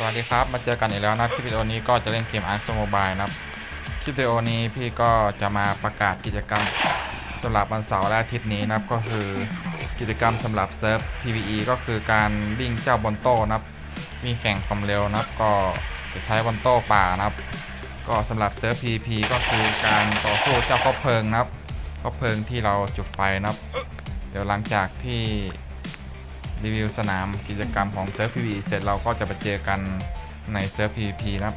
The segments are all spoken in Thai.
สวัสดีครับ มาเจอกันอีกแล้วนะคลิปวิดีโอนี้ก็จะเล่นเกม Ark Mobile นะครับ คลิปวิดีโอนี้พี่ก็จะมาประกาศกิจกรรมสำหรับวันเสาร์และอาทิตย์นี้นะครับก็คือกิจกรรมสำหรับเซิร์ฟ PVE ก็คือการวิ่งเจ้าบนโต้นะครับ มีแข่งความเร็วนะครับก็จะใช้บนโต้ป่านะครับ ก็สำหรับเซิร์ฟ PVP ก็คือการต่อสู้เจ้าคบเพลิงนะครับคบเพลิงที่เราจุดไฟนะครับ เดี๋ยวหลังจากที่ รีวิวสนามกิจกรรมของเซิร์ฟ PVE เสร็จเราก็จะไปเจอกันในเซิร์ฟ PVP นะครับ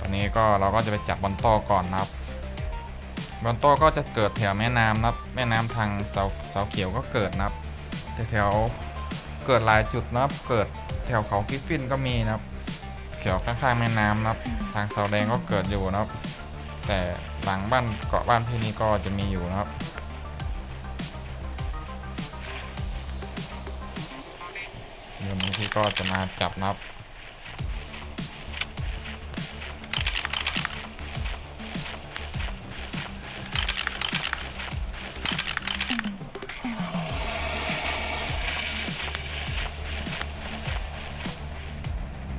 ตอนนี้ก็เราก็จะไปจับบอลโต้ก่อนนะครับบอลโต้ก็จะเกิดแถวแม่น้ำนะครับ แม่น้ำทางเสาเสาเขียวก็เกิดนะครับแถวเกิดหลายจุดนะครับ เกิดแถวเขากิฟฟินก็มีนะครับแถวข้างๆแม่น้ำนะครับ ทางเสาแดงก็เกิดอยู่นะครับ แต่หลังบ้านเกาะบ้านพี่นี้ก็จะมีอยู่นะครับ เดี๋ยวนี้พี่ก็จะมาจับนับ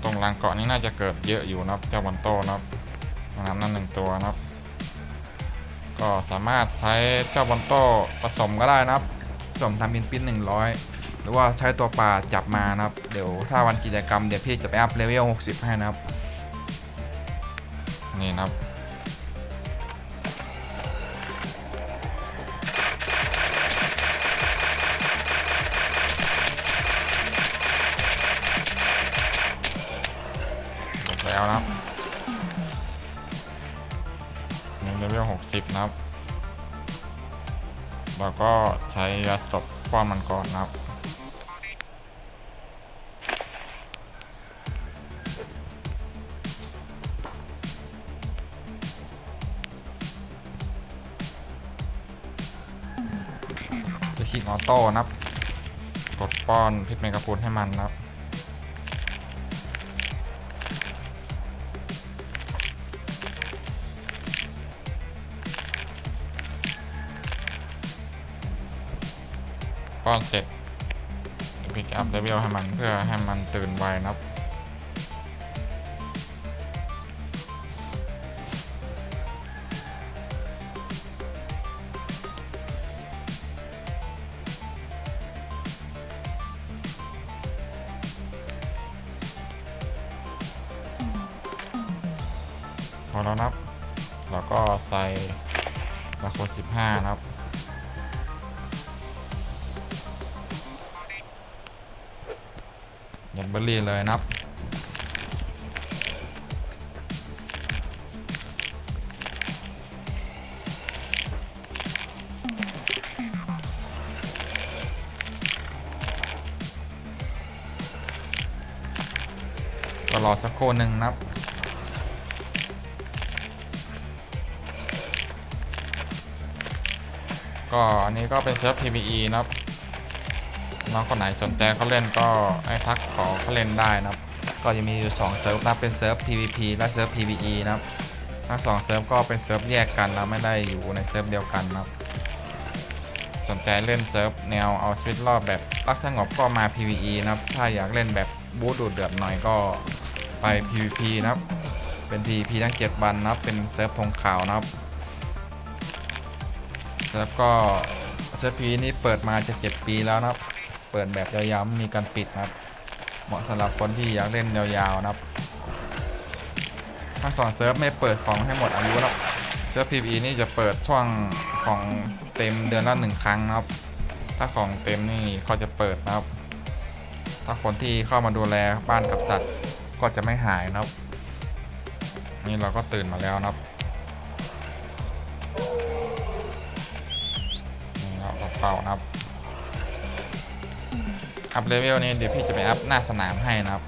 ตรงลานเกาะนี้น่าจะเกิดเยอะอยู่นะครับเจ้าบอลโต้นะครับนะครับนั่นหนึ่งตัวนะครับ ก็สามารถใช้เจ้าบอลโต้ผสมก็ได้นะครับผสมทำบินปิ้นหนึ่งร้อย หรือว่าใช้ตัวปลาจับมานะครับ เดี๋ยวถ้าวันกิจกรรมเดี๋ยวพี่จะไปอัพเลเวล60 ให้นะครับ นี่นะครับแล้วนะครับเลเวล60 นะครับ แล้วก็ใช้ยาสลบคว้ามันก่อนนะครับ ออโต้นะครับ กดป้อนพิษเมกะพูนให้มันนะครับป้อนเสร็จพิกอัพเลเวลให้มันเพื่อให้มันตื่นไวนะครับ แล้วนะครับ แล้วก็ใส่ละโคน15 นะครับ ยันเบอร์รี่เลยนะครับก็รอสักครู่หนึ่งนะครับ ก็อันนี้ก็เป็นเซิร์ฟ PVE นะครับน้องคนไหนสนใจเขาเล่นก็ให้ทักขอเขาเล่นได้นะครับ ก็จะมีอยู่2เซิร์ฟนะเป็นเซิร์ฟ PVP และเซิร์ฟ PVE นะครับทั้งสองเซิร์ฟก็เป็นเซิร์ฟแยกกันนะไม่ได้อยู่ในเซิร์ฟเดียวกันนะครับสนใจเล่นเซิร์ฟแนวเอาสวิตรอบแบบรักสงบก็มา PVE นะครับ ถ้าอยากเล่นแบบบู๊ดูดเดือดหน่อยก็ไป PVP นะครับ เป็น PVP ทั้ง 7 วันนะครับ เป็นเซิร์ฟธงขาวนะครับ เซิร์ฟก็เซฟ PVE นี่เปิดมาจะ7ปีแล้วนะครับ เปิดแบบยาวๆม่มีการปิดนะครับ เหมาะสำหรับคนที่อยากเล่นยาวๆนะครับทั้งสองเซิร์ฟไม่เปิดของให้หมดอายุนะครับเซิร์ฟ PVE นี่จะเปิดช่วงของเต็มเดือนละหนึ่งครั้งนะครับ ถ้าของเต็มนี่เขาจะเปิดนะครับ ถ้าคนที่เข้ามาดูแลบ้านกับสัตว์ก็จะไม่หายนะครับ นี่เราก็ตื่นมาแล้วนะครับ เป่านะครับ อัพเลเวลนี้เดี๋ยวพี่จะไปอัพหน้าสนามให้นะครับ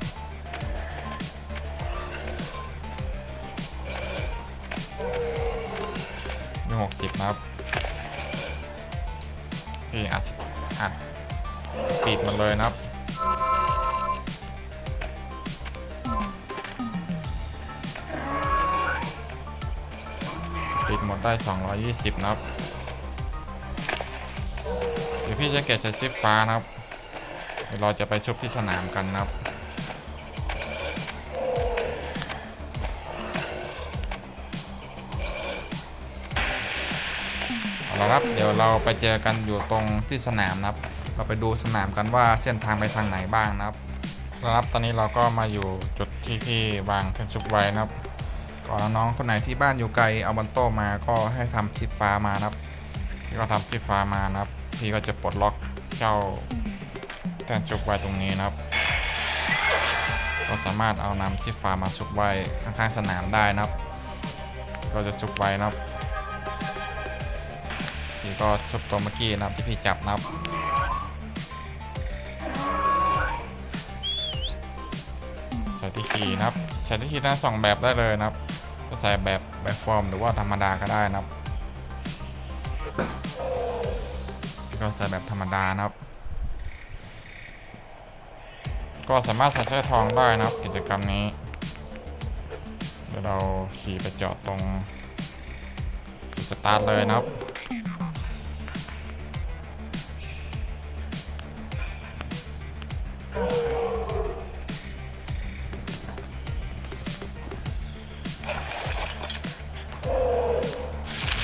ยี่หกสิบนะครับพี่อัดอัดสปีดมันเลยนะครับสปีดหมดได้ 220 นะครับ พี่จะเกตจะส่ซิปฟ้านะครับเดี๋ยวเราจะไปชุบที่สนามกันนะครับเอาละครับเดี๋ยวเราไปเจอกันอยู่ตรงที่สนามนะครับ เราไปดูสนามกันว่าเส้นทางไปทางไหนบ้างนะครับครับตอนนี้เราก็มาอยู่จุดที่ที่วางเทนชุบไว้นะครับก่อนน้องคนไหนที่บ้านอยู่ไกลเอาบันโตมาก็ให้ทำชิปฟ้ามานะครับที่เราทำชิปฟ้ามานะครับ พี่ก็จะปลดล็อกเจ้าแทนชุบไว้ตรงนี้นะครับก็สามารถเอานำชิดฟ้ามาชุบไว้ข้างๆสนามได้นะครับก็จะชุบไว้นะครับพี่ก็ชุบตัวเมื่อกี้นะครับที่พี่จับนะครับใช้ที่คีนะครับใช้ที่คีย์ทั้งสองแบบได้เลยนะครับจะใส่แบบแบบฟอร์มหรือว่าธรรมดาก็ได้นะครับ ก็ใส่แบบธรรมดานะครับ ก็สามารถใส่สร้อยทองได้นะครับ กิจกรรมนี้เดี๋ยวเราขี่ไปจอดตรงสตาร์ทเลยนะครับ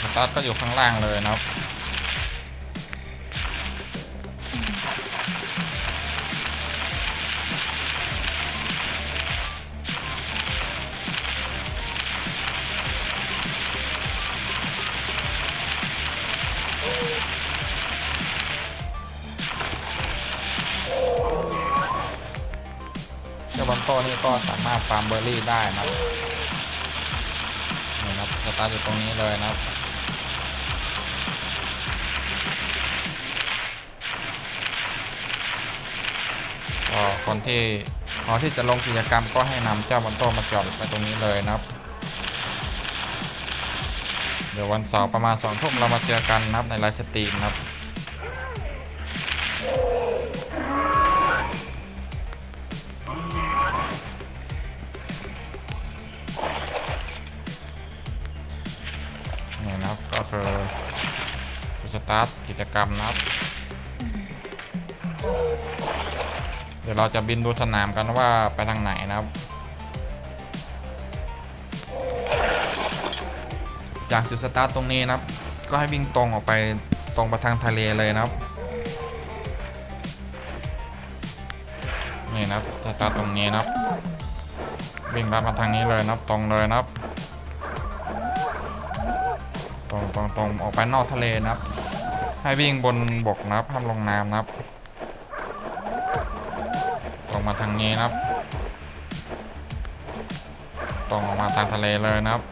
สตาร์ทก็อยู่ข้างล่างเลยนะครับ ก็คนที่พอที่จะลงกิจกรรมก็ให้นำเจ้าบอลโต้มาจอดไว้ตรงนี้เลยนะครับ เดี๋ยววันเสาร์ประมาณสองทุ่มเรามาเจอกันนะครับในไลฟ์สตรีมนะครับนี่นะครับก็คือจุดสตาร์ทกิจกรรมนะครับ ดี๋ยวเราจะบินดูสนามกันว่าไปทางไหนนะครับ จากจุดสตาร์ทตรงนี้นะครับ ก็ให้วิ่งตรงออกไปตรงไปทางทะเลเลยนะครับ นี่นะครับสตาร์ทตรงนี้นะครับ วิ่งลัดมาทางนี้เลยนะครับตรงเลยนะครับ ตรงตรงตรงออกไปนอกทะเลนะครับ ให้วิ่งบนบกนะครับห้ามลงน้ำนะครับ มาทางนี้นะครับ ตรงออกมาทางทะเลเลยนะครับ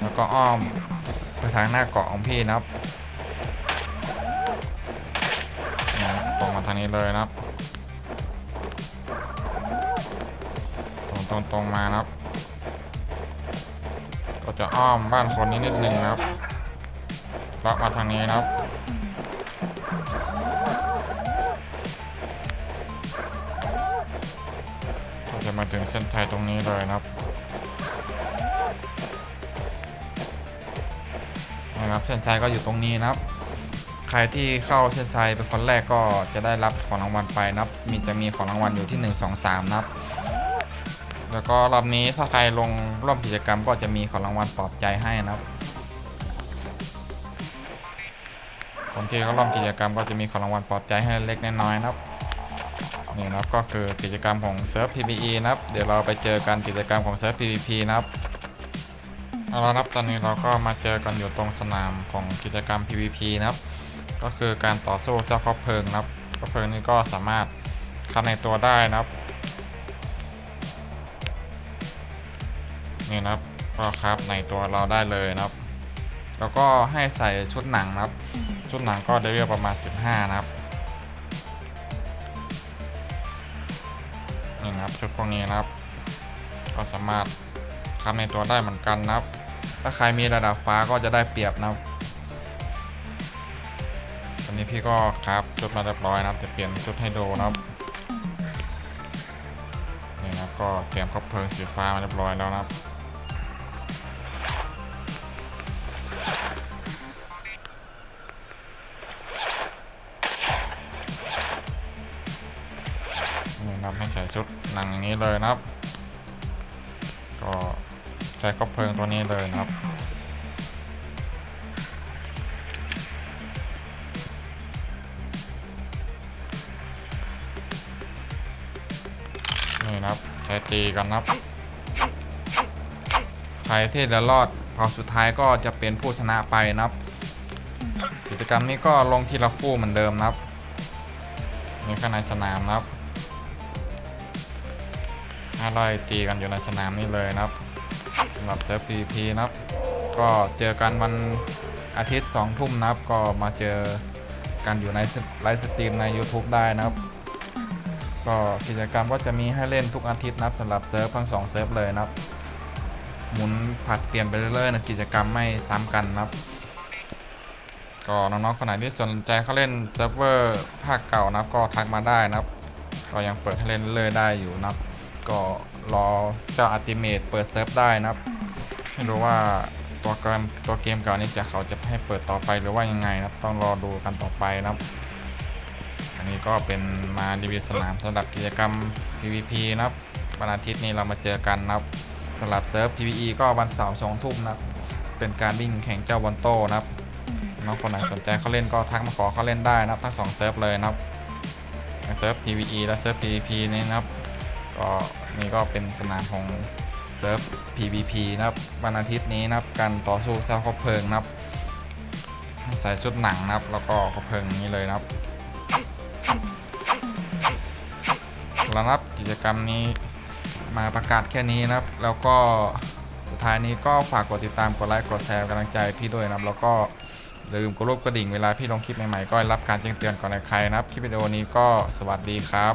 แล้วก็อ้อมไปทางหน้าเกาะของพี่นะครับตรงมาทางนี้เลยนะครับ ตรงตรงตรงมานะครับ ก็จะอ้อมบ้านคนนี้นิดนึงนะครับเลาะมาทางนี้นะครับ ถึงเส้นชัยตรงนี้เลยนะครับนะครับเส้นชัยก็อยู่ตรงนี้นะครับ ใครที่เข้าเส้นชัยเป็นคนแรกก็จะได้รับของรางวัลไปนะครับ มีจะมีของรางวัลอยู่ที่ 1 2 3 นะครับ แล้วก็รอบนี้ถ้าใครลงร่วมกิจกรรมก็จะมีของรางวัลปลอบใจให้นะครับคนที่เขาร่วมกิจกรรมก็จะมีของรางวัลปลอบใจให้เล็กน้อยนะครับ นี่นะครับก็คือกิจกรรมของเซิร์ฟ PVE นะครับ เดี๋ยวเราไปเจอกันกิจกรรมของเซิร์ฟ PVP นะครับเอาละครับตอนนี้เราก็มาเจอกันอยู่ตรงสนามของกิจกรรม PVP นะครับ ก็คือการต่อสู้เจ้าครอบเพลิงนะครับครอบเพลิงนี้ก็สามารถเข้าในตัวได้นะครับนี่นะครับก็ครับในตัวเราได้เลยนะครับ แล้วก็ให้ใส่ชุดหนังนะครับ ชุดหนังก็ได้เลเวลประมาณ 15 นะครับ นี่นะครับชุดพวกนี้นะครับ ก็สามารถทำในตัวได้เหมือนกันนะครับ ถ้าใครมีระดับฟ้าก็จะได้เปรียบนะครับตอนนี้พี่ก็ครับชุดมาเรียบร้อยนะครับจะเปลี่ยนชุดให้ดูนะครับนี่นะครับก็เตรียมครบเพลิงสีฟ้ามาเรียบร้อยแล้วนะครับ นะครับให้ใส่ชุดหนังอย่างนี้เลยนะครับ ก็ใช้ก๊อบเพลิงตัวนี้เลยนะครับนี่นะครับใช้ตีกันนะครับ ใครที่จะรอดพอสุดท้ายก็จะเป็นผู้ชนะไปนะครับ กิจกรรมนี้ก็ลงทีละคู่เหมือนเดิมนะครับ มีข้างในสนามนะครับ ห้าร้อยตีกันอยู่ในสนามนี้เลยนะครับสำหรับเซิร์ฟ PVP นะครับ ก็เจอกันวันอาทิตย์2ทุ่มนะครับ ก็มาเจอกันอยู่ในไลฟ์สตรีมใน YouTube ได้นะครับ ก็กิจกรรมก็จะมีให้เล่นทุกอาทิตย์นะครับสำหรับเซิร์ฟทั้งสองเซิร์ฟเลยนะครับ หมุนผัดเปลี่ยนไปเรื่อยๆนะกิจกรรมไม่ซ้ำกันนะครับก็น้องๆคนไหนที่สนใจเขาเล่นเซิร์ฟเวอร์ภาคเก่านะครับก็ทักมาได้นะครับ ก็ยังเปิดให้เล่นเรื่อยๆได้อยู่นะครับ ก็รอเจ้าอัติเมตเปิดเซิร์ฟได้นะครับ ไม่รู้ว่าตัวเกมตัวเกมเก่านี้จะเขาจะให้เปิดต่อไปหรือว่ายังไงนะครับ ต้องรอดูกันต่อไปนะครับ อันนี้ก็เป็นมารีวิวสนามสำหรับกิจกรรม PVP นะครับวันอาทิตย์นี้เรามาเจอกันนะครับสำหรับเซิร์ฟ PVE ก็วันเสาร์สองทุ่มนะครับ เป็นการวิ่งแข่งเจ้าบอลโต้นะครับน้องคนไหนสนใจเขาเล่นก็ทักมาขอเขาเล่นได้นะครับทั้งสองเซิร์ฟเลยนะครับเซิร์ฟ PVE และเซิร์ฟ PVP นี้นะครับก็ นี่ก็เป็นสนามของเซิร์ฟ PVP นะครับวันอาทิตย์นี้นะครับการต่อสู้เจ้าคบเพลิงนะครับใส่ชุดหนังนะครับ แล้วก็คบเพลิงนี้เลยนะครับรับกิจกรรมนี้มาประกาศแค่นี้นะครับ แล้วก็สุดท้ายนี้ก็ฝากกดติดตามกดไลค์กดแชร์กำลังใจพี่ด้วยนะครับ แล้วก็อย่าลืมกดรูปกระดิ่งเวลาพี่ลงคลิปใหม่ๆก็รับการแจ้งเตือนก่อนใครนะครับ คลิปวิดีโอนี้ก็สวัสดีครับ